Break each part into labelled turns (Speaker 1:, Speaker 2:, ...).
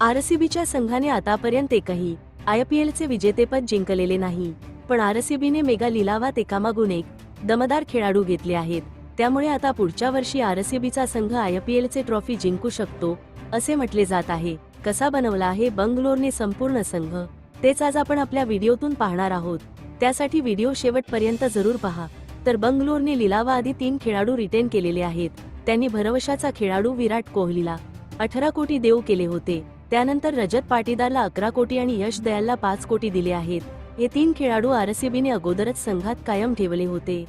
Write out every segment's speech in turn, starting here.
Speaker 1: आरसीबीच्या संघाने आतापर्यंत एकही आय पी एलचे विजेतेपद जिंकलेले नाही. पण आरसीबीने मेगा लिलावात एकामागून एक दमदार खेळाडू घेतले आहेत. त्यामुळे आता पुढच्या वर्षी आरसीबीचा संघ आय पी एलचे ट्रॉफी जिंकू शकतो असे म्हटले जात आहे. कसा बनवला आहे बंगलोरने संपूर्ण संघ? तेच आज आपण आपल्या व्हिडिओतून पाहणार आहोत. त्यासाठी व्हिडिओ शेवटपर्यंत जरूर पहा. तर बंगलोरने लिलावाआधी तीन खेळाडू रिटेन केलेले आहेत. त्यांनी भरवशाचा खेळाडू विराट कोहलीला अठरा कोटी देऊ केले होते. त्यानंतर रजत पाटीदारला अकरा कोटी आणि यश दयालला पाच कोटी दिले आहेत. हे तीन खेळाडू आरसीबीने अगोदरच संघात कायम ठेवले होते.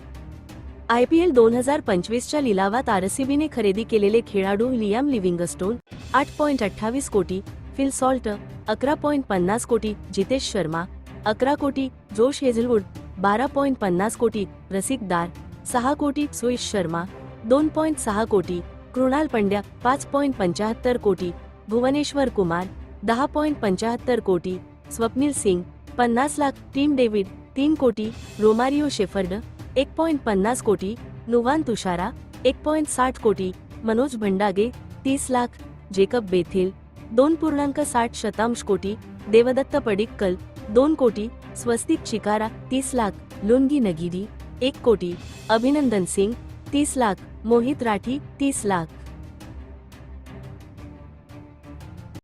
Speaker 1: आयपीएल दोन हजार पंचवीसच्या लिलावात आरसीबीने खरेदी केलेले खेळाडू लियाम लिव्हिंगस्टोन आठ पॉईंट अठ्ठावीस कोटी फिल सॉल्ट अकरा पॉईंट पन्नास कोटी जितेश शर्मा अकरा कोटी जोश हेझलवूड बारा पॉईंट पन्नास कोटी रसिकदार सहा कोटी सुयश शर्मा दोन पॉईंट सहा कोटी कृणाल पंड्या पाच पॉईंट पंचाहत्तर कोटी भुवनेश्वर कुमार दहा पॉईंट पंचाहत्तर कोटी स्वप्नील सिंग पन्नास लाख टीम डेव्हिड तीन कोटी रोमारिओ शेफर्ड एक पॉईंट पन्नास कोटी नुवान तुषारा एक पॉईंट साठ कोटी मनोज भंडागे तीस लाख जेकब बेथिल दोन पूर्णांक साठ शतांश कोटी देवदत्त पडिक्कल दोन कोटी स्वस्तिक चिकारा तीस लाख लुंगी नगिरी एक कोटी अभिनंदन सिंग तीस लाख मोहित राठी तीस लाख.